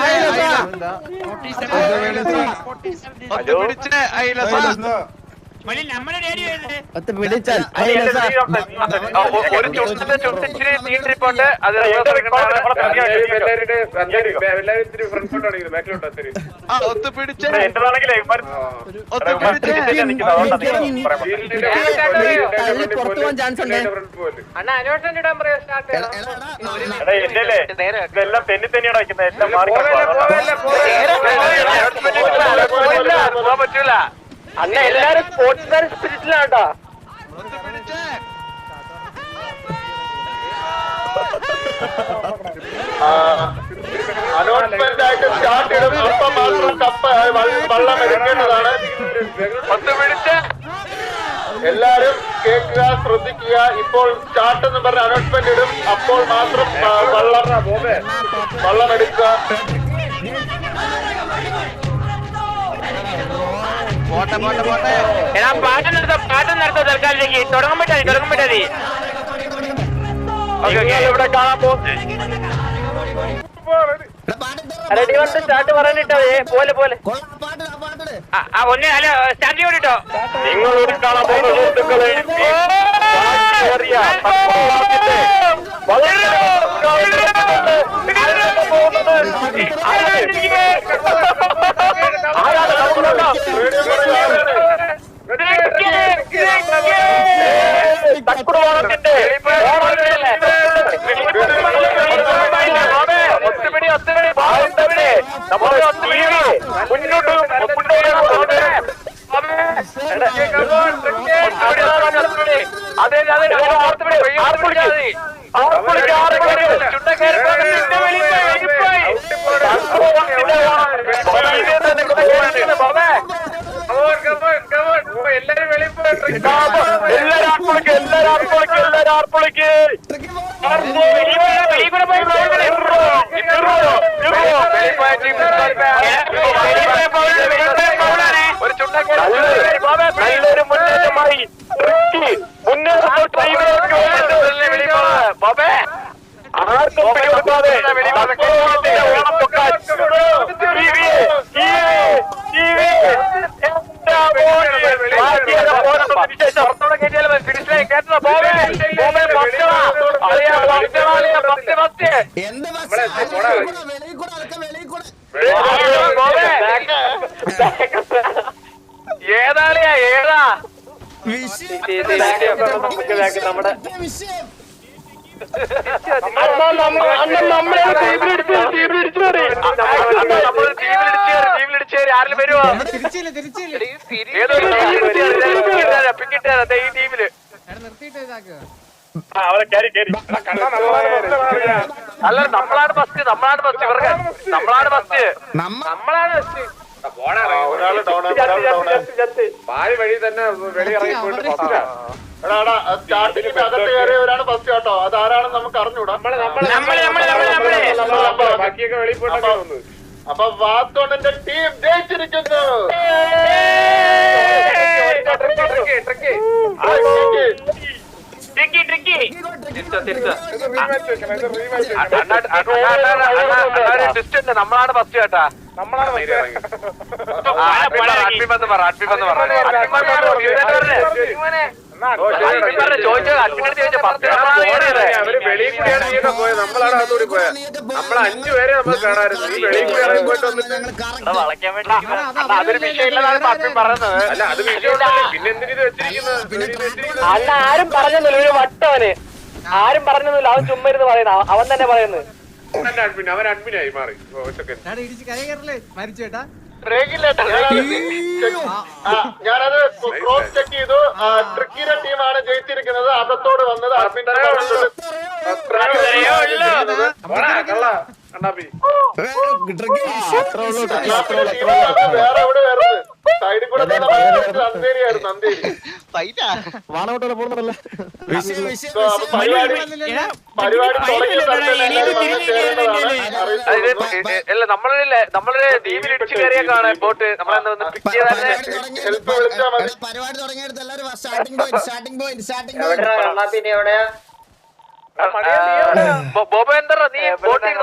അയലസ. ഒത്ത് പിടിച്ച് അയലസ ഒത്ത് പിടിച്ചാൽ. ഒരു ചുണ്ടത്തെ ചുണ്ടിച്ചിരി നീണ്ടിരിപ്പുണ്ട് അത് ഒത്ത് പിടിച്ച് ഉണ്ട് ഇതെല്ലാം തെന്നി തന്നെയാണ് വയ്ക്കുന്നത് എല്ലാം മാറി പറ്റൂല അന്ന എല്ലാരും സ്പോർട്സ്മാൻ സ്പിരിറ്റിലാണ്ടാ സ്പിരിറ്റിലാട്ടാ പിടിച്ച് അനൗൺസ്മെന്റ് ആയിട്ട് സ്റ്റാർട്ട് ഇടും അപ്പം മാത്രം കപ്പ് വള്ളം എടുക്കേണ്ടതാണ്. ഒത്ത് പിടിച്ച് എല്ലാരും കേൾക്കുക ശ്രദ്ധിക്കുക. ഇപ്പോൾ സ്റ്റാർട്ട് എന്ന് പറഞ്ഞ അനൗൺസ്മെന്റ് ഇടും. അപ്പോൾ മാത്രം വള്ളം വള്ളം എടുക്കുക. പോട്ടെ പോട്ടെ പോട്ടെ എടാ പാട്ട് നിർത്തോ പാട്ട് നിർത്തോ തൽക്കാലത്തേക്ക് തുടങ്ങുമ്പോഴേ തുടങ്ങുമ്പോഴേ നിങ്ങൾ ഇവിടെ കാണാൻ പോകും റെഡി വന്ന് സ്റ്റാർട്ട് പറയാനിട്ടോ പോലെ പോലെ ആ ഒന്ന് അല്ല സ്റ്റാർട്ട് ചെയ്തോ നിങ്ങൾ ഇവിടെ കാണാൻ പോകുന്ന സുഹൃത്തുക്കളെ വളരെ പോകുന്നത്? തക്കുടുവാണത്തിന്റെ ഒത്തുപിടി ഒത്തുപിടി. ഒത്തുപിടി. നമ്മുടെ ടി വി മുന്നോട്ട് മുന്നോട്ട് അതെ. അതെ ആർത്തുപിടി ആർത്തുപിടി നല്ലൊരു മുന്നേറ്റമായി ആർക്കും പിടികൊടുക്കാതെ തക്കോളത്തിന്റെ ഓണം പൊക്കാൻ എന്താ ബസ്? വെളിയിൽ കൂടെ അതൊക്കെ വെളിയിൽ കൂടെ ഏതാളിയാ ഏതാ നമ്മുടെ ടീമിലിടിച്ച് ടീമിലിടിച്ച് കയറി. നമ്മൾ ടീമിലിടിച്ചേര് അല്ല നമ്മളാണ് ഫസ്റ്റ് നമ്മളാണ് ഫസ്റ്റ് ഇവർക്ക്. നമ്മളാണ് ഫസ്റ്റ് നമ്മ നമ്മളാണ് ഫസ്റ്റ് പാൽ വഴി തന്നെ വെളിയിറങ്ങി പോയിട്ട് ഫസ്റ്റാ എടാ എടാ സ്റ്റാർട്ടിങ്ങിന്റെ അകത്ത് കയറിയവരാണ് ഫസ്റ്റ് കേട്ടോ അത് ആരാണെന്ന് നമുക്ക് അറിഞ്ഞൂടാ. നമ്മൾ നമ്മൾ നമ്മൾ നമ്മൾ ബാക്കിയൊക്കെ വെളിയിൽ പോയിട്ടൊക്കെ വന്നു അപ്പൊ വാത്തോണിന്റെ ടീം ജയിച്ചിരിക്കുന്നു ആ, ജയിച്ച്. ട്വിസ്റ്റ് ഉണ്ട്. നമ്മളാണ് ഫസ്റ്റ് കേട്ടാ. നമ്മളാണ് വെളിയിൽ നമ്മളാണ് നമ്മൾ വെളിയിൽ അല്ല അത് പിന്നെ അല്ല ആരും പറഞ്ഞൊന്നുമില്ല ഒരു വട്ടവന് ആരും പറഞ്ഞൊന്നുമില്ല അവൻ ചുമ്മാ ഇരുന്ന് പറയുന്ന. അവൻ തന്നെ പറയുന്നത് അവൻ അഡ്മിൻ അവൻ അഡ്മിനായി മാറി. ഓ, ഞാനത് ക്രോസ് ചെക്ക് ചെയ്തു. ട്രിക്കിന്റെ ടീമാണ് ജയിച്ചിരിക്കുന്നത്. അകത്തോട് വന്നത് കണ്ണാപ്പി വേറെ എവിടെ വരുന്നത് സൈഡിൽ കൂടെ അന്തേരിയായിരുന്നു അന്തേരി അല്ല നമ്മളെ നമ്മളെ ടീമിൽ ഇടിച്ചു കയറിയേക്കാണ് ബോട്ട് നമ്മളെ പിക്ക് ചെയ്താൽ പരിപാടി തുടങ്ങിയെടുത്ത് എല്ലാവരും starting point starting point starting point ബോബ എന്താ നീ ബോട്ടിൽ